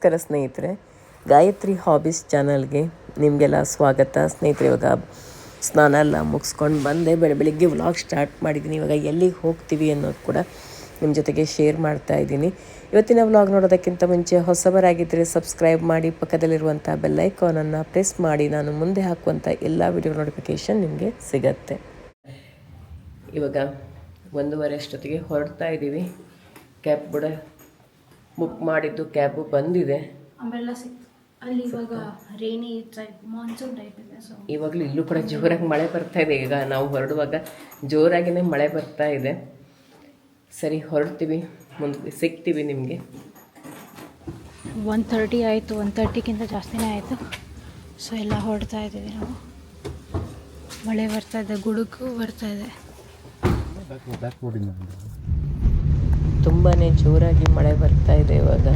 ನಮಸ್ಕಾರ ಸ್ನೇಹಿತರೆ, ಗಾಯತ್ರಿ ಹಾಬೀಸ್ ಚಾನಲ್ಗೆ ನಿಮಗೆಲ್ಲ ಸ್ವಾಗತ. ಸ್ನೇಹಿತರೆ, ಇವಾಗ ಸ್ನಾನ ಎಲ್ಲ ಮುಗಿಸ್ಕೊಂಡು ಬಂದೆ. ಬೆಳೆ, ಬೆಳಿಗ್ಗೆ ವ್ಲಾಗ್ ಸ್ಟಾರ್ಟ್ ಮಾಡಿದ್ದೀನಿ. ಇವಾಗ ಎಲ್ಲಿಗೆ ಹೋಗ್ತೀವಿ ಅನ್ನೋದು ಕೂಡ ನಿಮ್ಮ ಜೊತೆಗೆ ಶೇರ್ ಮಾಡ್ತಾ ಇದ್ದೀನಿ. ಇವತ್ತಿನ ವ್ಲಾಗ್ ನೋಡೋದಕ್ಕಿಂತ ಮುಂಚೆ ಹೊಸಬರಾಗಿದ್ದರೆ ಸಬ್ಸ್ಕ್ರೈಬ್ ಮಾಡಿ ಪಕ್ಕದಲ್ಲಿರುವಂಥ ಬೆಲ್ಲೈಕಾನನ್ನು ಪ್ರೆಸ್ ಮಾಡಿ. ನಾನು ಮುಂದೆ ಹಾಕುವಂಥ ಎಲ್ಲ ವಿಡಿಯೋ ನೋಟಿಫಿಕೇಷನ್ ನಿಮಗೆ ಸಿಗತ್ತೆ. ಇವಾಗ ಒಂದೂವರೆ ಅಷ್ಟೊತ್ತಿಗೆ ಹೊರಡ್ತಾ ಇದ್ದೀವಿ ಕ್ಯಾಬ್ ಕೂಡ ಬುಕ್ ಮಾಡಿದ್ದು ಕ್ಯಾಬು ಬಂದಿದೆ. ಅಂಬ್ರೆಲ್ಲ ಸಿಕ್ತು. ಅಲ್ಲಿ ಇವಾಗ ರೇನಿ ಟೈಪ್ ಮಾನ್ಸೂನ್ ಟೈಪ್ ಇದೆ ಸೊ ಇವಾಗಲೂ ಇಲ್ಲೂ ಕೂಡ ಜೋರಾಗಿ ಮಳೆ ಬರ್ತಾ ಇದೆ. ಈಗ ನಾವು ಹೊರಡುವಾಗ ಜೋರಾಗಿನೇ ಮಳೆ ಬರ್ತಾ ಇದೆ. ಸರಿ ಹೊರಡ್ತೀವಿ. ಮುಂದೆ ಸಿಗ್ತೀವಿ ನಿಮಗೆ. ಒನ್ ತರ್ಟಿ ಆಯಿತು ಒನ್ ತರ್ಟಿಗಿಂತ ಜಾಸ್ತಿನೇ ಆಯಿತು. ಸೊ ಎಲ್ಲ ಹೊರಡ್ತಾ ಇದ್ದೀವಿ ನಾವು. ಮಳೆ ಬರ್ತಾ ಇದೆ ಗುಡುಗು ಬರ್ತಾ ಇದೆ. ತುಂಬಾ ಜೋರಾಗಿ ಮಳೆ ಬರ್ತಾ ಇದೆ ಇವಾಗ.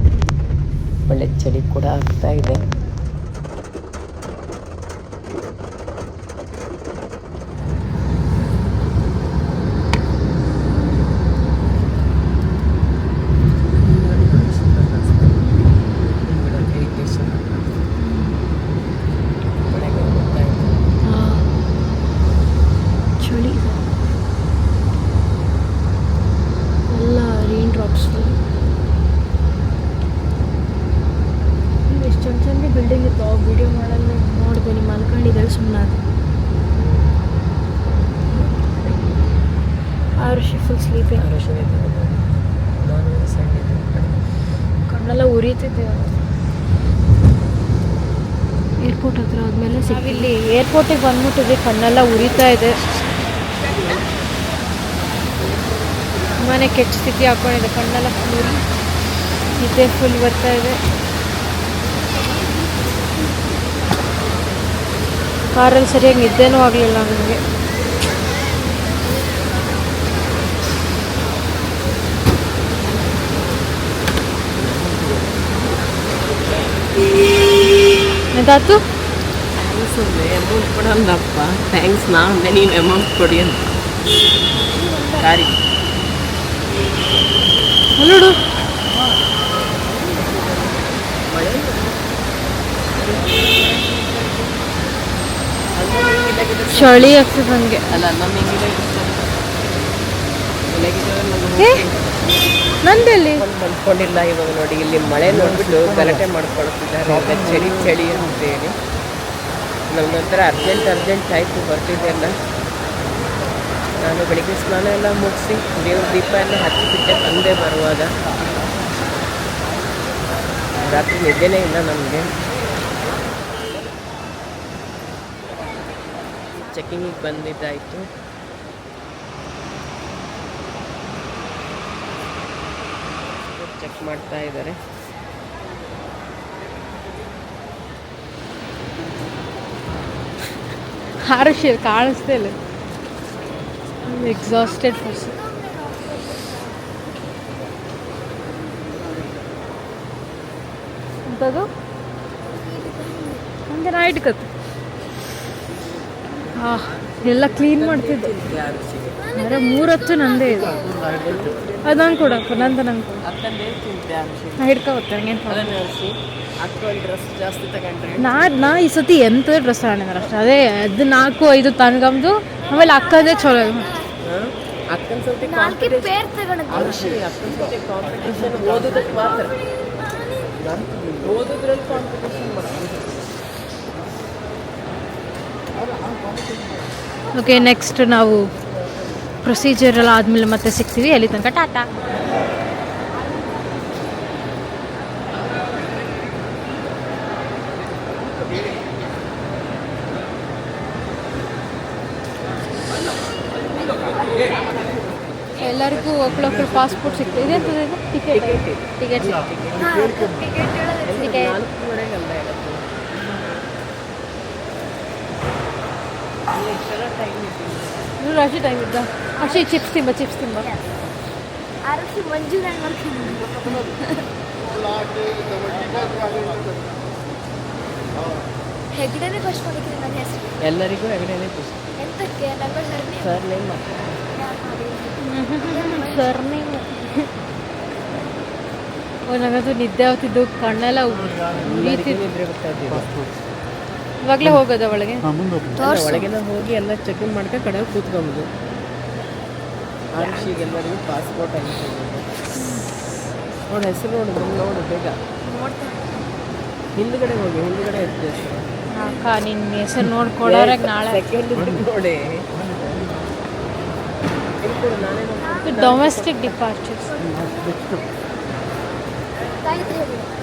ಒಳ್ಳೆ ಚಳಿ ಕೂಡ ಆಗ್ತಾ ಇದೆ ಮಳೆಗಳು ಬರ್ತಾ ಇದೆ. ಚಳಿ ಎಲ್ಲ ರೈನ್ ಡ್ರಾಪ್ಸ್ ಎಷ್ಟು ಚಂದ ಚಂದ ಬಿಲ್ಡಿಂಗ್ ಇತ್ತು ಆ ವಿಡಿಯೋ ಮಾಡಲು ನೋಡಿದೆ ನಿಮ್ಮ ಮಲ್ಕೊಂಡಿದ್ದಲ್ಲಿ ಸುಮ್ಮನೆ ಆರುಷಿ ಫುಲ್ ಸ್ಲೀಪಿಂಗ್ ಆರೋಗ್ಯ ಇದೆ. ನಾನು ಸಣ್ಣ ಇದ್ದೀನಿ. ಕಣ್ಣೆಲ್ಲ ಉರಿತಿದ್ದೆ ಏರ್ಪೋರ್ಟ್ ಹತ್ರ ಆದಮೇಲೆ ಇಲ್ಲಿ ಏರ್ಪೋರ್ಟಿಗೆ ಬಂದ್ಬಿಟ್ಟಿದ್ರಿ ಕಣ್ಣೆಲ್ಲ ಉರಿತಾ ಇದೆ. ತುಂಬಾ ಕೆಟ್ಟ ಸ್ಥಿತಿ ಹಾಕೊಂಡಿದೆ ಕಣ್ಣೆಲ್ಲ ಫುಲ್ ಇದೆ ಫುಲ್ ಬರ್ತಾ ಇದೆ. ಕಾರಲ್ಲಿ ಸರಿಯಾಗಿ ನಿದ್ದೆನೂ ಆಗಲಿಲ್ಲ ನನಗೆ ಅದಾತು ಅಂದ್ರೆ ಅಮೌಂಟ್ ಕೊಡಲ್ಲಪ್ಪ ಥ್ಯಾಂಕ್ಸ್ ನಾ ಅಂದೆ ನೀನು ಅಮೌಂಟ್ ಕೊಡಿ ಅಂತ. ಸಾರಿ. ನೋಡು. ಚಳಿ ಆಗ್ತದೆ ನನಗೆ ಅಲ್ಲ ನಮ್ಮ ನಂದಲ್ಲಿ? ಬಂದ್ಕೊಂಡಿಲ್ಲ ಇವಾಗ ನೋಡಿ. ಇಲ್ಲಿ ಮಳೆ ನೋಡ್ಬಿಟ್ಟು ಗಲಾಟೆ ಮಾಡ್ಕೊಳ್ತಿದ್ದಾರೆ. ಚಳಿ ಚಳಿ ಚಳಿ ಅಂತೇಳಿ ನಮ್ದೊಂಥರ ಅರ್ಜೆಂಟ್ ಅರ್ಜೆಂಟ್ ಆಯಿತು ಬರ್ತಿದ್ದೆ ಅಲ್ಲ ನಾನು ಬೆಳಿಗ್ಗೆ ಸ್ನಾನ ಎಲ್ಲ ಮುಗಿಸಿ ದೇವ್ರ ದೀಪ ಎಲ್ಲ ಹಚ್ಚಿಬಿಟ್ಟೆ, ಬಂದೆ ಬರುವಾಗ. ರಾತ್ರಿ ನಿದ್ದೆನೇ ಇಲ್ಲ ನಮಗೆ. ಚೆಕಿಂಗಿಗೆ ಬಂದಿದ್ದಾಯಿತು. ಚೆಕ್ ಮಾಡ್ತಾ ಇದ್ದಾರೆ. ಹಾರುಷಿ ಕಾಣಿಸ್ತಾ ಇಲ್ಲ. ಎಕ್ಸಾಸ್ಟೆಡ್ ಫಸ್ಟ್ ಅಂಥದ್ದು ಒಂದು ನೈಟ್ ಕತ್ತು ಹಾಂ ಎಲ್ಲ ಕ್ಲೀನ್ ಮಾಡ್ತಿದ್ದೆ. ಅಂದರೆ ಮೂರತ್ತು ನಂದೇ ಇದೆ. ಅದು ನಂಗೆ ಕೊಡಪ್ಪ ನಂದು ಅಕ್ಕಂದೇ ತಿಂತೆ ಹಿಡ್ಕೊ ಹೋಗ್ತೇನೆ ಅದನ್ನ ಅಕ್ಕ ಡ್ರೆಸ್ ಜಾಸ್ತಿ ತಗೊಂಡ್ರೆ ನಾ ನಾ ಈ ಸತಿ ಎಂತ ಡ್ರೆಸ್ ತಗೊಂಡಿದ್ದಾರೆ ಅಷ್ಟೇ ಅದೇ ಅದು ನಾಲ್ಕು ಐದು ತನ್ಗಮ್ದು ಆಮೇಲೆ ಅಕ್ಕದೇ ಚಲೋ. ಅಕ್ಕನ ಸತಿ ಕಾಂಪಿಟೇಷನ್ ಓದೋದಕ್ಕೆ ಮಾತ್ರ. ಓದೋದ್ರಲ್ಲಿ ಕಾಂಪಿಟೇಷನ್ ಮಾಡ್ತೀವಿ ಓಕೆ ನೆಕ್ಸ್ಟ್ ನಾವು ಪ್ರೊಸೀಜರ್ ಎಲ್ಲ ಆದಮೇಲೆ ಮತ್ತೆ ಸಿಗ್ತೀವಿ. ಅಲ್ಲಿ ತನಕ ಟಾಟಾ. ಎಲ್ಲರಿಗೂ ಒಬ್ಳೊಬ್ಳು ಪಾಸ್ಪೋರ್ಟ್ ಸಿಗ್ತದೆ. ಇದೆ ಟಿಕೆಟ್ ಟಿಕೆಟ್ ಟಿಕೆಟ್ ರಾಶಿ ಟೈಮ್ ಇದ್ದ? ಅಷ್ಟೇ ಚಿಪ್ಸ್ ತಿಂಬ ಚಿಪ್ಸ್ ತಿಂಬ ಅರಸಿ ಮಂಜು ಹೆಗ್ಡೆನೇ ಫಸ್ಟ್ ಮಾಡಿದ್ದೀನಿ ನನ್ನ ಹೆಸರು? ಎಲ್ಲರಿಗೂ ಹೆಗಡೆನೇ ಫಸ್ಟ್ ಎಂತಕ್ಕೆ? ನನ್ನ ಸರ್ನೇ ಸರ್ ನೇಮ್ ಓ ನನಗಂತೂ ನಿದ್ದೆ ಆಗ್ತಿದ್ದು ಕಣ್ಣೆಲ್ಲ ಇವಾಗಲೇ ಹೋಗೋದ ಒಳಗೆ? ಒಳಗೆಲ್ಲ ಹೋಗಿ ಎಲ್ಲ ಚೆಕಿಂಗ್ ಮಾಡ್ಕೊ ಕಡೆ ಕೂತ್ಕೊಂಬುದು. ಆರುಷಿಗೆಲ್ಲರಿಗೂ ಪಾಸ್ಪೋರ್ಟ್ ಅಂತ ನೋಡಿ ಹೆಸರು ನೋಡು ನೋಡು ಬೇಗ. ಹಿಂದ್ಗಡೆ ಹೋಗಿ ಹಿಂದ್ಗಡೆ ಇರ್ತದೆ ಹೆಸರು. ಅಕ್ಕ ನಿನ್ನ ಹೆಸರು ನೋಡ್ಕೊಡೋರಾಗ ನಾಳೆ. ಸೆಕೆಂಡ್ ನೋಡಿ ಡೊಮೆಸ್ಟಿಕ್ ಡಿಪಾರ್ಚರ್ಸ್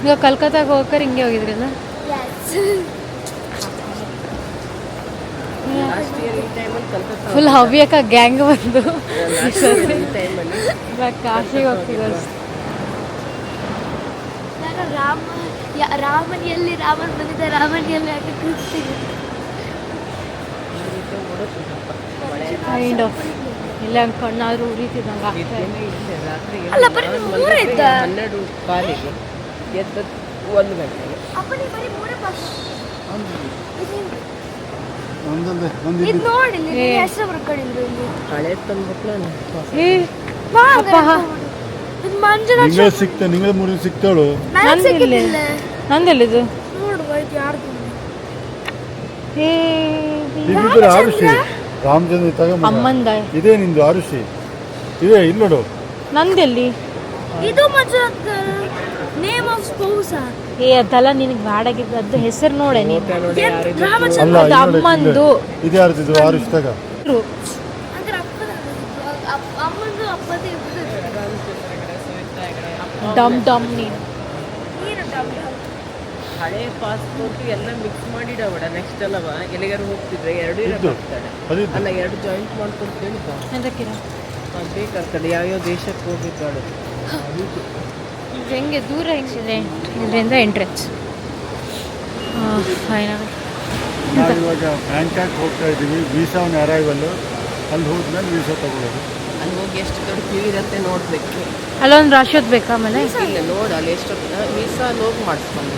ಈಗ ಕಲ್ಕತ್ತಾಗ ಹೋಗ್ಕರ್ ಹಿಂಗೆ ಹೋಗಿದ್ರಲ್ಲ? ಫುಲ್ ಹವ್ಯಕ ಗ್ಯಾಂಗ್ ಬಂದು. ಇವಾಗ ಕಾಶಿಗೆ ಹೋಗ್ತಿದ್ದಾರೆ ನಾನು ರಾಮ ಯ- ರಾಮನ್ ಎಲ್ಲಿ ರಾಮನ್ ಬಂದಿದ್ದ ರಾಮನ್ ಎಲ್ಲಿ ಯಾಕೆ ಕೈಂಡ್ ಆಫ್ ಇಲ್ಲ ಕಣ್ಣಾದ್ರೂ ಉರಿತಿದ್ದಂಗೆ? ಹನ್ನೆರಡು ಕಾಲಿಗೆ ಎದ್ದು ಒಂದು ಗಂಟೆಗೆ ಅಪ್ಪನಿ ಬರೀ ಮೂರೇ ಪಾಸ್ ಒಂದೊಂದೇ ಒಂದಿದ್ದು. ಇದು ನೋಡಿ ಇಲ್ಲಿ ನಿನ್ನ ಹೆಸರು ಬರ್ಕೊಂಡಿದ್ರು ಇಲ್ಲಿ. ಹಳೆ ತಂದ್ಬಿಟ್ಲು ಏ. ಬಾ ಅಪ್ಪ. ಇದು ಮಂಜುನಾಥ್ ನಿಂಗಳೇ ಸಿಕ್ತೆ ಮೂರು ಸಿಕ್ತಾಳು. ನಂದಿಲ್ಲ. ಸಿಕ್ಕಿದ್ದಿಲ್ಲ. ನಂದೆಲ್ಲಿದು ನೋಡು ಇದು ಯಾರ್ದು ಏ ಇದ್ದಿದ್ರೆ ಆರುಷಿ. ರಾಮಚಂದ್ರ ತಗ ಅಮ್ಮಂದ. ಇದೇ ನಿಂದು ಆರುಷಿ. ಇದೆ ಇಲ್ಲಿ ನೋಡು. ನಂದೆಲ್ಲಿ? ಇದು ಮಂಜುನಾಥ್ ನೇಮ್ ಆಫ್ ಸ್ಪೌಸ. ಏ ಅದಲ್ಲ ನಿನಗೆ ಬಾಡಾಗಿದ್ದು ಅದು ಹೆಸರು ನೋಡೆ ನೀನು. ಅದು ಅಮ್ಮಂದು. ಇದು- ಇದು ಯಾರ್ದಿದು ಅಂದ್ರೆ ಅಪ್ಪನ ಅಮ್ಮಂದು ಅಪ್ಪದೇ ಇಬ್ಬರು ಡಮ್ ಡಮ್ ನೀನು. ಹಳೆ ಪಾಸ್ಪೋರ್ಟ್ ಎಲ್ಲ ಮಿಕ್ಸ್ ಮಾಡಿಡವಡ ನೆಕ್ಸ್ಟ್ ಅಲ್ಲವಾ ಎಲ್ಲಿಗಾರು ಹೋಗ್ತಿದ್ರೆ ಎರಡು ಇರಬೇಕಾಗ್ತದೆ ಅಲ್ಲ ಎರಡು ಜಾಯಿಂಟ್ ಮಾಡ್ಕೊಡ್ತೀನಿ ಅದಕ್ಕಿರ ಬೇಕಾಗ್ತದೆ. ಯಾವ್ಯಾವ ದೇಶಕ್ಕೆ ಹೋಗ್ಬೇಕಾಡು ಹೆಂಗೆ ದೂರ ಹೆಂಗಿದೆ? ಇದರಿಂದ ಎಂಟ್ರೆನ್ಸ್ ಫೈನಲ್ ಇವಾಗ ಬ್ಯಾಂಕಾಕ್ ಹೋಗ್ತಾ ಇದ್ದೀವಿ. ವೀಸಾವನ್ನ ಅರೈವಲ್ಲು ಅಲ್ಲಿ ಹೋದ್ಮೇಲೆ ವೀಸಾ ತಗೊಳ್ಳೋದು. ಅಲ್ಲಿ ಹೋಗಿ ಎಷ್ಟು ದೊಡ್ಡ ಕ್ಯೂ ಇರುತ್ತೆ ನೋಡ್ಬೇಕು. ಅಲ್ಲೊಂದು ರಶ್ ಬೇಕಾ ಆಮೇಲೆ? ಇಲ್ಲ ನೋಡಿ ಅಲ್ಲಿ ಎಷ್ಟು ವೀಸಾ ಅಲ್ಲಿ ಹೋಗಿ ಮಾಡಿಸ್ಕೊಂಡು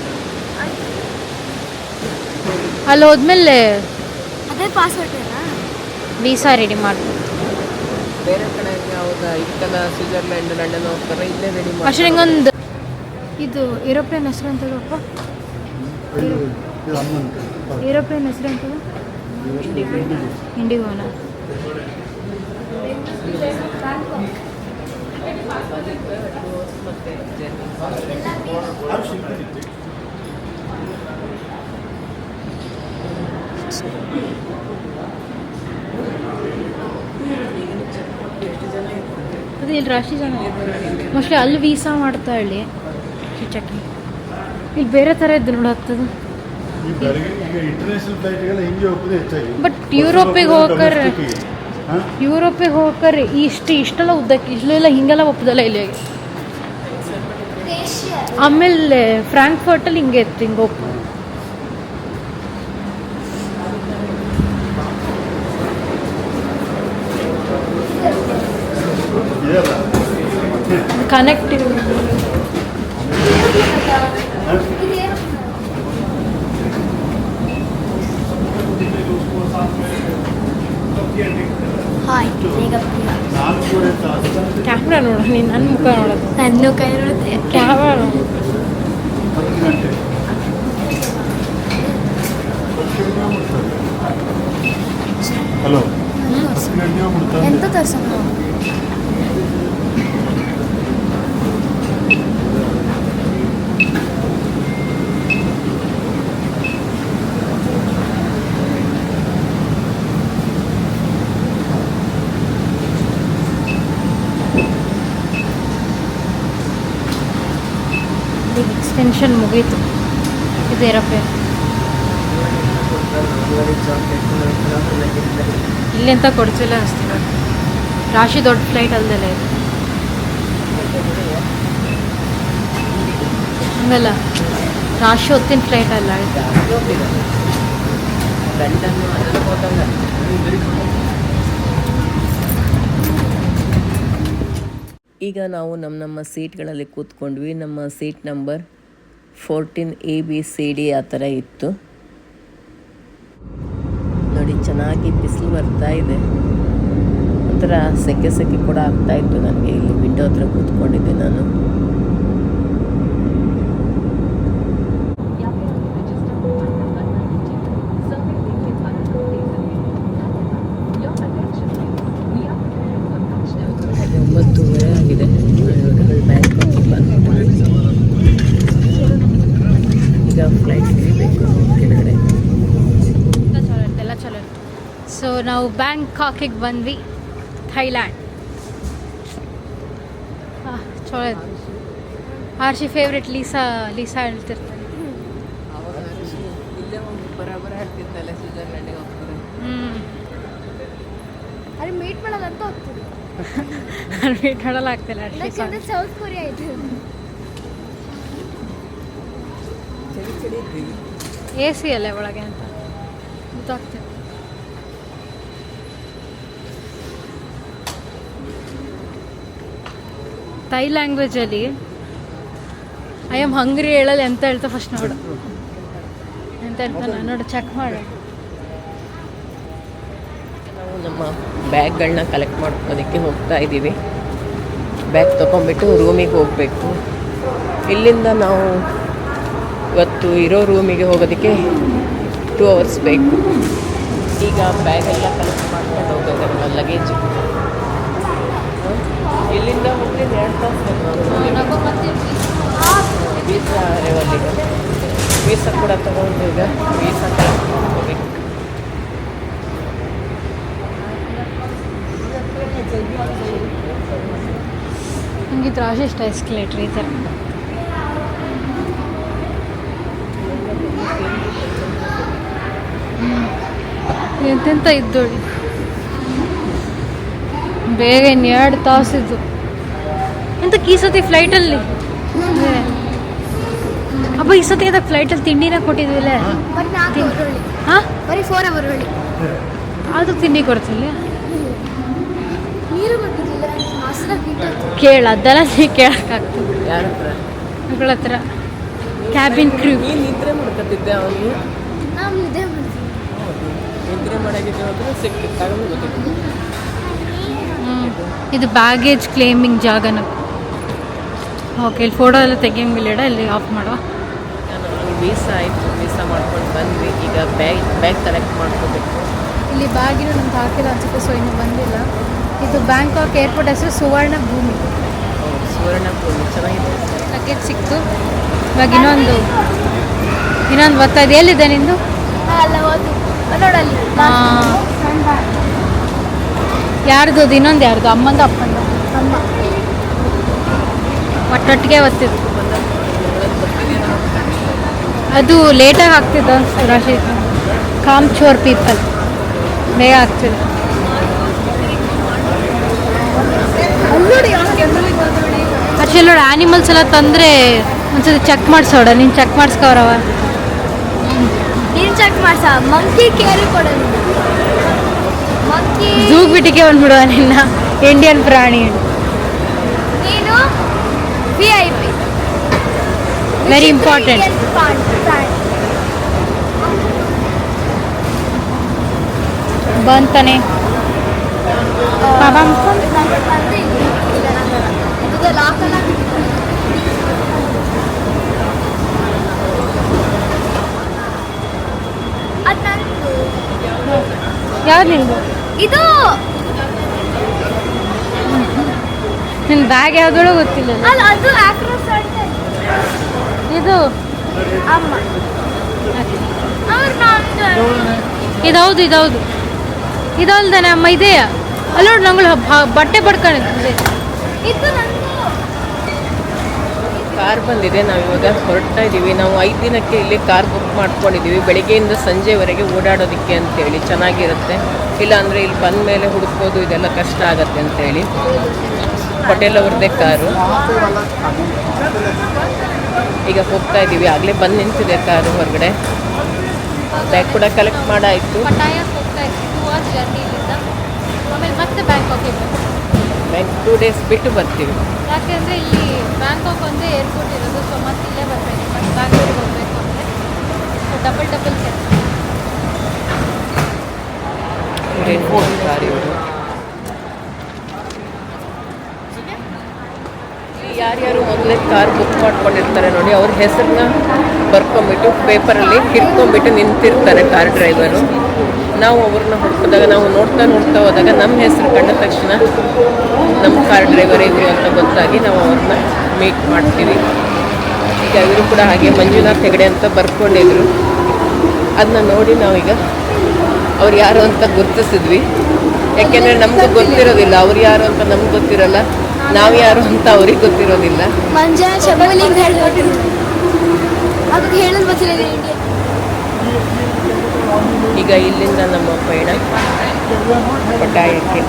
ಅಲ್ಲಿ ಹೋದ್ಮೇಲೆ ಅದೇ ಪಾಸ್ವರ್ಡ್ ವೀಸಾ ರೆಡಿ ಮಾಡ್ಬೋದು ಬೇರೆ ಕಡೆ ಹೌದಾ? ಇತ್ತಲ್ಲ ಸ್ವಿಟ್ಜರ್ಲ್ಯಾಂಡ್ ಲಂಡನ್ ಹೋಗ್ತಾರೆ ಇಲ್ಲೇ ರೆಡಿ ಅಷ್ಟೇ ನಿಂಗೊಂದು ಇದು ಏರೋಪ್ಲೇನ್ ಹೆಸರು ಅಂತದಪ್ಪ ಏರೋಪ್ಲೇನ್ ಹೆಸರು ಅಂತದ ಇಂಡಿಗೋನ. ಅದು ಇಲ್ಲಿ ರಾಶಿ ಜನ ಮೋಸ್ಟ್ಲಿ ಅಲ್ಲಿ ವೀಸಾ ಮಾಡ್ತಾ ಹೇಳಿ. ಚಕ್ಕೆ ಇಲ್ಲಿ ಬೇರೆ ಥರ ಇದ್ದು ನೋಡು ಬಟ್ ಯುರೋಪಿಗೆ ಹೋಗ್ಕರೆ- ಯುರೋಪಿಗೆ ಹೋಗ್ಕರೆ. ಇಷ್ಟು ಇಷ್ಟೆಲ್ಲ ಉದ್ದಕ್ಕೆ ಇಲ್ಲೆಲ್ಲ ಹಿಂಗೆಲ್ಲ ಒಪ್ಪದಲ್ಲ ಇಲ್ಲಿ ಆಮೇಲೆ ಫ್ರಾಂಕ್ಫರ್ಟಲ್ಲಿ ಹಿಂಗೆ ಇತ್ತು ಹಿಂಗೆ ಒಪ್ಪು. ನೋಡು ನೀನು ನನ್ನ ಮುಖ ನೋಡೋದು ನನ್ನ ಕೈ ನೋಡುತ್ತೆ ಕ್ಯಾಮ್ರಾ ನೋಡು ಹತ್ತು ಗಂಟೆ ಹಲೋ ಹತ್ತು ಗಂಟೆಗೆ ಬಿಡ್ತಾರೆ ಎಂತ ತರ್ಸೋಣ ಎಕ್ಸ್ಟೆನ್ಷನ್ ಮುಗೀತು. ಇದು ಏರೋಪ್ಲೇನ್ ಇಲ್ಲಿಂತ ಕೊಡ್ಸಿಲ್ಲ ಅನಿಸ್ತಿಲ್ಲ ರಾಶಿ ದೊಡ್ಡ ಫ್ಲೈಟ್ ಅಲ್ದಲ್ಲ ಇದು. ಹಂಗಲ್ಲ, ರಾಶಿ ಹೊತ್ತಿನ ಫ್ಲೈಟ್ ಅಲ್ಲ ಈಗ ನಾವು ನಮ್ಮ ನಮ್ಮ ಸೀಟ್ಗಳಲ್ಲಿ ಕೂತ್ಕೊಂಡ್ವಿ. ನಮ್ಮ seat number fourteen A B C D ಆ ಥರ ಇತ್ತು. ನೋಡಿ, ಚೆನ್ನಾಗಿ ಬಿಸಿಲು ಬರ್ತಾ ಇದೆ. ಒಂಥರ ಸೆಕೆ ಸೆಕೆ ಕೂಡ ಆಗ್ತಾ ಇತ್ತು ನನಗೆ ಇಲ್ಲಿ ವಿಂಡೋ ಹತ್ರ ಕೂತ್ಕೊಂಡಿದ್ದೆ ನಾನು. ನಾವು ಬ್ಯಾಂಕಾಕಿಗೆ ಬಂದ್ವಿ ಥೈಲ್ಯಾಂಡ್ ಇದೆ ಆರ್ಶಿ ಫೇವ್ರೆಟ್ ಲೀಸಾ ಲೀಸಾ ಹೇಳ್ತಿರ್ತಾರೆ. ಬರಾಬರ ಸ್ವಿಟ್ಜರ್ಲ್ಯಾಂಡಿಗೆ ಹೋಗ್ತಾರೆ ಅಲ್ಲಿ ಮೀಟ್ ಮಾಡೋದಂತ ಹೋಗ್ತೀವಿ ಮೀಟ್ ಮಾಡಲ್ಲ ಆಗ್ತಿಲ್ಲ ಯಾಕಂದ್ರೆ ಸೌತ್ ಕೊರಿಯಾ ಇದೆ ಚಳಿ ಚಳಿ ಎ ಸಿ ಅಲ್ಲೇ ಒಳಗೆ ಅಂತ. ಗೊತ್ತಾಗ್ತಿದೆ ಥೈ ಲ್ಯಾಂಗ್ವೇಜಲ್ಲಿ ಐ ಆಮ್ ಹಂಗ್ರಿ ಹೇಳಲ್ಲ ಎಂತ ಹೇಳ್ತಾ ಫಸ್ಟ್ ನೋಡು. ಎಂತ ಹೇಳ್ತಾನೆ? ನೋಡು ಚೆಕ್ ಮಾಡು. ನಾವು ನಮ್ಮ ಬ್ಯಾಗ್ಗಳನ್ನ ಕಲೆಕ್ಟ್ ಮಾಡ್ಕೊಳ್ಳೋದಕ್ಕೆ ಹೋಗ್ತಾ ಇದ್ದೀವಿ. ಬ್ಯಾಗ್ ತೊಗೊಂಬಿಟ್ಟು ರೂಮಿಗೆ ಹೋಗಬೇಕು. ಇಲ್ಲಿಂದ ನಾವು ಇವತ್ತು ಇರೋ ರೂಮಿಗೆ ಹೋಗೋದಕ್ಕೆ ಟೂ ಅವರ್ಸ್ ಬೇಕು. ಈಗ ಬ್ಯಾಗೆಲ್ಲ ಕಲೆಕ್ಟ್ ಮಾಡ್ಕೊಂಡು ಹೋಗೋದು ನಮ್ಮ ಲಗೇಜ್ ಇಲ್ಲಿಂದ ಹೋಗಿ ಎರಡು ತಾಸು ವೀಸಾ ಅರೈವಲ್ಲಿಗೆ ವೀಸಾ ಕೂಡ ತಗೊಂಡು ಈಗ. ವೀಸಾ ಮಾಡ್ಕೋಬೇಕು ನನಗೆ ರಾಶಿ ಇಷ್ಟ ಎಸ್ಕಲೇಟ್ರ್ ಈ ಥರ. ಎಂತೆಂತ ಇದ್ದೋಳಿ. ಬೇಗ ಇನ್ನೆರಡು ಎರಡು ತಾಸಿದ್ದು. ಎಂತ ಈ ಸತಿ ಫ್ಲೈಟಲ್ಲಿ ಅಪ್ಪ ಈ ಸತಿ ಅದಕ್ಕೆ ಫ್ಲೈಟಲ್ಲಿ ತಿಂಡಿನ ಕೊಟ್ಟಿದ್ವಿಲ್ಲ ಬರೀ ನಾಲ್ಕು ಅವರ್ ಹೊಳ್ಳಿ ಹಾಂ? ಬರೀ ಫೋರ್ ಅವರ್ ಹೇಳಿ ಅದು ತಿಂಡಿ ಕೊಡ್ತಿಲ್ಲ? ಕೇಳ ಅದೆಲ್ಲ ನೀ ಕೇಳಕ್ಕಾಗ್ತದೆ ಮಗಳ ಹತ್ರ. ಕ್ಯಾಬಿನ್ ಕ್ರೂ ನಿದ್ರೆ ಮಾಡ್ಕೊತಿದ್ದೆ ಅವನಿಗೆ ನಾವು ಇದೇ ಮಾಡ್ತೀವಿ. ನಿದ್ರೆ ಮಾಡಕ್ಕೆ ಹೋದ್ರೆ ಸಿಕ್ಕಿತ್ತು ತಗೊಂಡು ಗೊತ್ತಿತ್ತು ಇದು ಬ್ಯಾಗೇಜ್ ಕ್ಲೇಮಿಂಗ್ ಜಾಗನ. ಓಕೆ ಇಲ್ಲಿ ಫೋಟೋ ಎಲ್ಲ ತೆಗಿಯಂಗಿಲ್ಲ ಇಲ್ಲಿ ಆಫ್ ಮಾಡುವ. ವೀಸಾ ಆಯಿತು ವೀಸಾ ಮಾಡ್ಕೊಂಡು ಬಂದ್ವಿ. ಈಗ ಬ್ಯಾಗ್ ಬ್ಯಾಗ್ ಕಲೆಕ್ಟ್ ಮಾಡ್ಕೋಬೇಕು. ಇಲ್ಲಿ ಬ್ಯಾಗಿನ ನಮ್ಗೆ ಹಾಕಿಲ್ಲ ಅನ್ಸುತ್ತೆ ಸೊ ಇನ್ನೂ ಬಂದಿಲ್ಲ. ಇದು ಬ್ಯಾಂಕಾಕ್ ಏರ್ಪೋರ್ಟ್ ಹೆಸರು ಸುವರ್ಣ ಭೂಮಿ. ಸುವರ್ಣ ಭೂಮಿ. ಚೆನ್ನಾಗಿದೆ. ಲಗೇಜ್ ಸಿಕ್ತು. ಇವಾಗ ಇನ್ನೊಂದು ಇನ್ನೊಂದು ಗೊತ್ತಾಯ್ತು ಎಲ್ಲಿದೆ ನಿಂದು? ನೋಡಲ್ಲಿ. ಯಾರ್ದು ಇನ್ನೊಂದು ಯಾರ್ದು? ಅಮ್ಮಂದು ಅಪ್ಪಂದ? ಅಮ್ಮ. ಒಟ್ಟೊಟ್ಟಿಗೆ ಒತ್ತಿದ್ದು ಅದು ಲೇಟಾಗಿ ಆಗ್ತಿತ್ತು ರಾಶಿ. ಕಾಮ್ ಚೋರ್ ಪೀಪಲ್ ಬೇಗ ಆಗ್ತಿದೆ. ಆ್ಯಕ್ಚುಲಿ ನೋಡಿ ಆ್ಯನಿಮಲ್ಸ್ ಎಲ್ಲ ತಂದರೆ ಒಂದ್ಸತಿ ಚೆಕ್ ಮಾಡಿಸೋಡ? ನೀನು ಚೆಕ್ ಮಾಡಿಸ್ಕವ್ರವ ನೀನು ಚೆಕ್ ಮಾಡಿಸ ಮಂಕಿ ಕೇರಿ ಕೊಡೋದು ಝೂಗ್ ಬಿಟ್ಟಿಗೆ ಬಂದ್ಬಿಡುವ ನಿನ್ನ ಇಂಡಿಯನ್ ಪ್ರಾಣಿ. ನೀನು V I P very important ಬಂತಾನೆ ಯಾರು ಯಾವ್ದು ನಿಂದು? ಇದು. ನಿನ್ ಬ್ಯಾಗ್ ಯಾವ್ದೊಳಗೆ ಗೊತ್ತಿಲ್ಲ. ಅಲ್ಲ ಅದು ಇದು. ಅಮ್ಮ. ಇದೌದು ಇದೌದು. ಇದಲ್ದಾನೆ ಅಮ್ಮ ಇದೆಯಾ? ಅಲ್ಲ ನೋಡಿ ನಂಗಳು ಬಟ್ಟೆ ಪಡ್ಕೊಂಡಿದ್ದೆ ಇದು ಕಾರ್ ಬಂದಿದೆ, ನಾವು ಇವಾಗ ಹೊರಡ್ತಾ ಇದ್ದೀವಿ ನಾವು ಐದು ದಿನಕ್ಕೆ ಇಲ್ಲಿ ಕಾರ್ ಬುಕ್ ಮಾಡ್ಕೊಂಡಿದ್ದೀವಿ ಬೆಳಿಗ್ಗೆಯಿಂದ ಸಂಜೆವರೆಗೆ ಓಡಾಡೋದಕ್ಕೆ ಅಂತೇಳಿ ಚೆನ್ನಾಗಿರುತ್ತೆ. ಇಲ್ಲ ಅಂದರೆ ಇಲ್ಲಿ ಬಂದ ಮೇಲೆ ಹುಡುಕೋದು ಇದೆಲ್ಲ ಕಷ್ಟ ಆಗತ್ತೆ ಅಂತೇಳಿ. ಹೋಟೆಲ್ ಅವ್ರದ್ದೇ ಕಾರು. ಈಗ ಹೋಗ್ತಾ ಇದ್ದೀವಿ ಆಗಲೇ ಬಂದು ನಿಂತಿದೆ ಕಾರು ಹೊರಗಡೆ. ಬ್ಯಾಗ್ ಕೂಡ ಕಲೆಕ್ಟ್ ಮಾಡಾಯಿತು. ಮತ್ತೆ ಬ್ಯಾಗ್ ಟೂ ಡೇಸ್ ಬಿಟ್ಟು ಬರ್ತೀವಿ. ಯಾಕೆಂದರೆ ಇಲ್ಲಿ ಬ್ಯಾಂಕಾಕ್ ಒಂದೇ ಏರ್ಪೋರ್ಟ್ ಇರೋದು ಸೊ ಮತ್ತೆ ಇಲ್ಲೇ ಬರಬೇಕು ಮತ್ತು ಬ್ಯಾಂಗ್ಳೂರಿಗೆ ಹೋಗಬೇಕು ಅಂದರೆ ಸೊ ಡಬಲ್ ಡಬಲ್ ಕೆಲಸ ಯಾರ್ಯಾರು ಮೊದಲೇ ಕಾರ್ ಬುಕ್ ಮಾಡ್ಕೊಂಡಿರ್ತಾರೆ ನೋಡಿ ಅವ್ರ ಹೆಸರನ್ನ ಬರ್ಕೊಂಬಿಟ್ಟು ಪೇಪರಲ್ಲಿ ಹಿಡ್ಕೊಂಬಿಟ್ಟು ನಿಂತಿರ್ತಾರೆ ಕಾರ್ ಡ್ರೈವರು ನಾವು ಅವ್ರನ್ನ ಹುಡ್ಕಿದಾಗ, ನಾವು ನೋಡ್ತಾ ನೋಡ್ತಾ ಹೋದಾಗ ನಮ್ಮ ಹೆಸರು ಕಂಡ ತಕ್ಷಣ ನಮ್ಮ ಕಾರ್ ಡ್ರೈವರ್ ಇವರು ಅಂತ ಗೊತ್ತಾಗಿ ನಾವು ಅವ್ರನ್ನ ಮೀಟ್ ಮಾಡ್ತೀವಿ. ಈಗ ಇವರು ಕೂಡ ಹಾಗೆ ಮಂಜುನಾಥ್ ಹೆಗಡೆ ಅಂತ ಬರ್ಕೊಂಡಿದ್ರು. ಅದನ್ನ ನೋಡಿ ನಾವೀಗ ಅವ್ರು ಯಾರು ಅಂತ ಗುರ್ತಿಸಿದ್ವಿ. ಯಾಕೆಂದರೆ ನಮಗೂ ಗೊತ್ತಿರೋದಿಲ್ಲ, ಅವ್ರು ಯಾರು ಅಂತ ನಮ್ಗೆ ಗೊತ್ತಿರಲ್ಲ, ನಾವು ಯಾರು ಅಂತ ಅವ್ರಿಗೆ ಗೊತ್ತಿರೋದಿಲ್ಲ. ಮಂಜಾನ ಈಗ ಇಲ್ಲಿಂದ ನಮ್ಮ ಪಯಣ. ಪಟ್ಟಾಯಕ್ಕೆ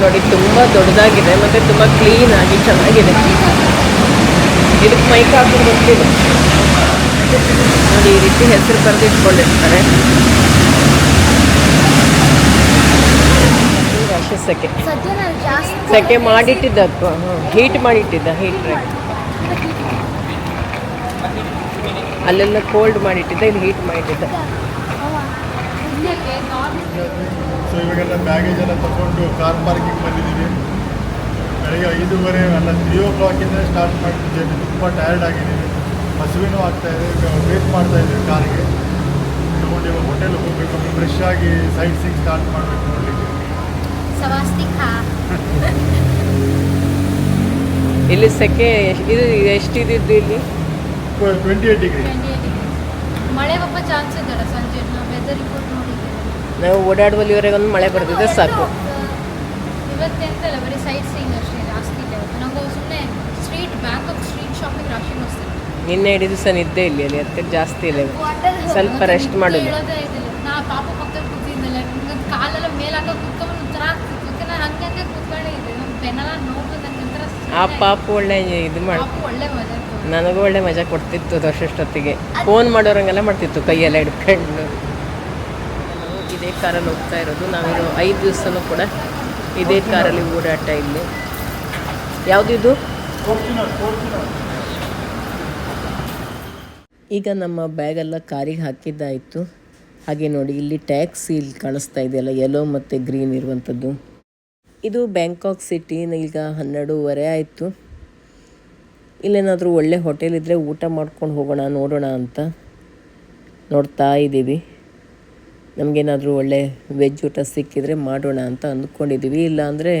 ನೋಡಿ, ತುಂಬ ದೊಡ್ಡದಾಗಿದೆ, ಮತ್ತು ತುಂಬ ಕ್ಲೀನಾಗಿ ಚೆನ್ನಾಗಿದೆ. ಇದಕ್ಕೆ ಮೈಕ್ ಹಾಕೊಂಡು ಗೊತ್ತಿದೆ ನೋಡಿ, ಈ ರೀತಿ ಹೆಸರು ಬರೆದಿಟ್ಕೊಂಡಿರ್ತಾರೆ ಸೆಕೆ ಸೆಕೆ ಮಾಡಿಟ್ಟಿದ್ದ ಹೀಟ್ ಮಾಡಿಟ್ಟಿದ್ದ ಹೀಟ್ ಅಲ್ಲೆಲ್ಲ ಕೋಲ್ಡ್ ಮಾಡಿಟ್ಟಿದ್ದ ಇಲ್ಲಿ ಹೀಟ್ ಮಾಡಿಟ್ಟಿದ್ದ. ಸೊ ಇವಾಗೆಲ್ಲ ಬ್ಯಾಗೇಜ್ ಎಲ್ಲ ತಗೊಂಡು ಕಾರ್ ಪಾರ್ಕಿಂಗ್ ಬಂದಿದ್ದೀವಿ. ಬೆಳಗ್ಗೆ ಐದೂವರೆ ಅಲ್ಲ ತ್ರೀ ಓ ಕ್ಲಾಕಿಂದ ಸ್ಟಾರ್ಟ್ ಮಾಡ್ತಿದ್ದೇವೆ ತುಂಬ ಟಯರ್ಡ್ ಆಗಿದ್ದೀವಿ ಹಸುವಿನೂ ಆಗ್ತಾ ಇದೆ. ಈಗ ವೇಟ್ ಮಾಡ್ತಾ ಇದ್ದೀವಿ ಕಾರಿಗೆ. ತಗೊಂಡು ಇವಾಗ ಹೋಟೆಲ್ಗೆ ಹೋಗಬೇಕು. ಫ್ರೆಶ್ ಆಗಿ ಸೈಟ್ ಸಿಂಗ್ ಸ್ಟಾರ್ಟ್ ಮಾಡಬೇಕು ನೋಡಲಿಕ್ಕೆ. ಇಲ್ಲಿ ಸೆಕೆ ಎಷ್ಟ್- ಇದು ಎಷ್ಟಿದ್ದು ಇಲ್ಲಿ? ಟ್ವೆಂಟಿ ಏಟ್ ಡಿಗ್ರಿ ಮಳೆ ಬಪ್ಪ ಚಾನ್ಸ್ ಇದೆ ಸಂಜೆ ನಾವು ವೆದರ್ ರಿಪೋರ್ಟ್ ನೋಡಿದ್ದೇವೆ ನಾವು ಓಡಾಡುವಲ್ಲಿವರೆಗೆ ಒಂದು ಮಳೆ ಬರ್ತಿದ್ರೆ ಸಾಕು ನಿನ್ನೆ ಇಡೀ ದಿವಸ ನಿದ್ದೆ ಇಲ್ಲಿ ಅಲ್ಲಿ ಅದಕ್ಕೆ ಜಾಸ್ತಿ ಇಲ್ಲ ಸ್ವಲ್ಪ ರೆಸ್ಟ್ ಮಾಡೋದು ಆ ಪಾಪು ಒಳ್ಳೆ ಇದು ಮಾಡಿ ನನಗೂ ಒಳ್ಳೆ ಮಜಾ ಕೊಡ್ತಿತ್ತು ದೋಷಷ್ಟೊತ್ತಿಗೆ. ಫೋನ್ ಮಾಡೋರಂಗೆಲ್ಲ ಮಾಡ್ತಿತ್ತು ಕೈಯೆಲ್ಲ ಹಿಡ್ಕೊಂಡು. ಇದೇ ಕಾರಲ್ಲಿ ಹೋಗ್ತಾ ಇರೋದು. ನಾವಿರೋ ಐದು ದಿವಸನೂ ಕೂಡ ಇದೇ ಕಾರಲ್ಲಿ ಓಡಾಟ ಇಲ್ಲಿ. ಯಾವುದಿದು ಈಗ ನಮ್ಮ ಬ್ಯಾಗೆಲ್ಲ ಕಾರಿಗೆ ಹಾಕಿದ್ದಾಯಿತು. ಹಾಗೆ ನೋಡಿ, ಇಲ್ಲಿ ಟ್ಯಾಕ್ಸಿ ಇಲ್ಲಿ ಕಾಣಿಸ್ತಾ ಇದೆಯಲ್ಲ ಯೆಲ್ಲೋ ಮತ್ತು ಗ್ರೀನ್ ಇರುವಂಥದ್ದು. ಇದು ಬ್ಯಾಂಕಾಕ್ ಸಿಟಿ, ಈಗ ಹನ್ನೆರಡೂವರೆ ಆಯಿತು. ಇಲ್ಲೇನಾದರೂ ಒಳ್ಳೆ ಹೋಟೆಲ್ ಇದ್ದರೆ ಊಟ ಮಾಡ್ಕೊಂಡು ಹೋಗೋಣ, ನೋಡೋಣ ಅಂತ ನೋಡ್ತಾ ಇದ್ದೀವಿ ನಮಗೇನಾದರೂ ಒಳ್ಳೆ ವೆಜ್ ಊಟ ಸಿಕ್ಕಿದರೆ ಮಾಡೋಣ ಅಂತ ಅಂದ್ಕೊಂಡಿದ್ದೀವಿ ಇಲ್ಲಾಂದರೆ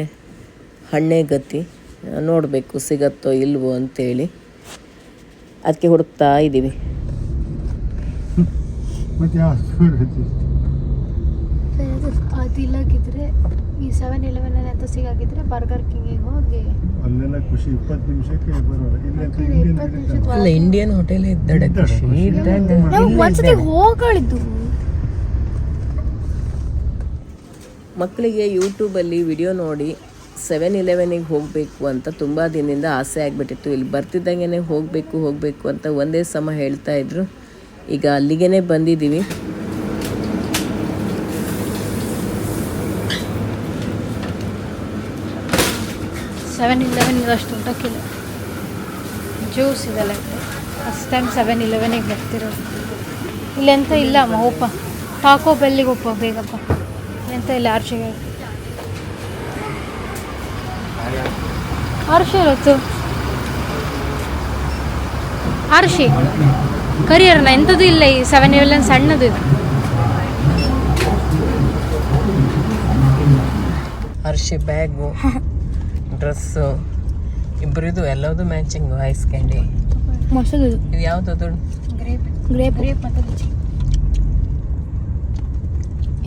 ಹಣ್ಣೇ ಗತಿ ನೋಡಬೇಕು ಸಿಗತ್ತೋ ಇಲ್ವೋ ಅಂತೇಳಿ. ಅದಕ್ಕೆ ಹುಡುಕ್ತಾ ಇದ್ದೀವಿ ಮತ್ತೆ ಅದಿಲ್ಲಾಗಿದ್ರೆ ಈ ಸೆವೆನ್ ಅಲ್ಲಿ ಅಂತ ಸಿಗಾಕಿದ್ರೆ ಬರ್ಗರ್ ಕಿಂಗಿಗೆ ಹೋಗಿ. ಅಲ್ಲೆಲ್ಲ ಖುಷಿ ಇಪ್ಪತ್ತು ನಿಮಿಷಕ್ಕೆ ಇಪ್ಪತ್ತು ಅಲ್ಲ ಇಂಡಿಯನ್ ಹೋಟೆಲ್ ಇದ್ದಾಳೆ. ಖುಷಿ ಒಂದ್ಸತಿ ಹೋಗಳಿದ್ದು ಮಕ್ಕಳಿಗೆ ಯೂಟ್ಯೂಬಲ್ಲಿ ವಿಡಿಯೋ ನೋಡಿ ಸೆವೆನ್ ಇಲೆವೆನಿಗೆ ಹೋಗಬೇಕು ಅಂತ ತುಂಬ ದಿನದಿಂದ ಆಸೆ ಆಗಿಬಿಟ್ಟಿತ್ತು. ಇಲ್ಲಿ ಬರ್ತಿದ್ದಂಗೆ ಹೋಗಬೇಕು ಹೋಗಬೇಕು ಅಂತ ಒಂದೇ ಸಮ ಹೇಳ್ತಾ ಇದ್ರು. ಈಗ ಅಲ್ಲಿಗೇ ಬಂದಿದ್ದೀವಿ. ಸೆವೆನ್ ಇಲೆವೆನ್ ಅಷ್ಟು ಊಟಕ್ಕಿಲ್ಲ ಜ್ಯೂಸ್ ಇದೆಲ್ಲ ಫಸ್ಟ್ ಟೈಮ್ ಸೆವೆನ್ ಇಲೆವೆನಿಗೆ ಬರ್ತಿರೋದು. ಇಲ್ಲೆಂತ ಇಲ್ಲ ಅಮ್ಮ ಓಪ ಟಾಕೋ ಬೆಲ್ಲಿಗೆ ಒಪ್ಪ ಬೇಗಪ್ಪ ಎಂತ ಇಲ್ಲ ಆರ್ಚಿಗೆ ಆರ್ಶಿ ಇರತ್ತು ಆರ್ಶಿ ಕರಿಯರ್ನ ಎಂಥದ್ದು ಇಲ್ಲ ಈ ಸೆವೆನ್ ಇಲೆವೆನ್ ಸಣ್ಣದು ಇದು. ಹರ್ಷಿ ಬ್ಯಾಗು ಡ್ರೆಸ್ಸು ಇಬ್ಬರಿದು ಎಲ್ಲದೂ ಮ್ಯಾಚಿಂಗು ಐಸ್ ಕ್ಯಾಂಡಿ ಮೊಸರು ಇದು. ಯಾವುದದು? ಗ್ರೇಪ್ ಗ್ರೇಪ್ ಗ್ರೇಪ್ ಮತ್ತು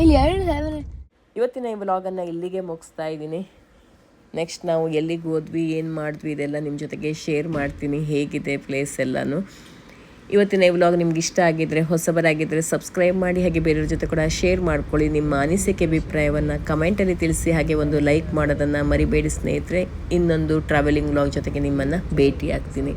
ಇಲ್ಲಿ ಎರಡು ಇವತ್ತಿನ ಈ ವ್ಲಾಗನ್ನು ಇಲ್ಲಿಗೆ ಮುಗಿಸ್ತಾ ಇದ್ದೀನಿ. ನೆಕ್ಸ್ಟ್ ನಾವು ಎಲ್ಲಿಗೆ ಹೋದ್ವಿ, ಏನು ಮಾಡಿದ್ವಿ ಇದೆಲ್ಲ ನಿಮ್ಮ ಜೊತೆಗೆ ಶೇರ್ ಮಾಡ್ತೀನಿ, ಹೇಗಿದೆ ಪ್ಲೇಸ್ ಎಲ್ಲನೂ. ಇವತ್ತಿನ ಈ ವ್ಲಾಗ್ ನಿಮ್ಗೆ ಇಷ್ಟ ಆಗಿದ್ದರೆ ಹೊಸಬರಾಗಿದ್ದರೆ ಸಬ್ಸ್ಕ್ರೈಬ್ ಮಾಡಿ, ಹಾಗೆ ಬೇರೆಯವ್ರ ಜೊತೆ ಕೂಡ ಶೇರ್ ಮಾಡ್ಕೊಳ್ಳಿ. ನಿಮ್ಮ ಅನಿಸಿಕೆ, ಅಭಿಪ್ರಾಯವನ್ನು ಕಮೆಂಟಲ್ಲಿ ತಿಳಿಸಿ, ಹಾಗೆ ಒಂದು ಲೈಕ್ ಮಾಡೋದನ್ನು ಮರಿಬೇಡಿ ಸ್ನೇಹಿತರೆ. ಇನ್ನೊಂದು ಟ್ರಾವೆಲಿಂಗ್ ವ್ಲಾಗ್ ಜೊತೆಗೆ ನಿಮ್ಮನ್ನು ಭೇಟಿ ಆಗ್ತೀನಿ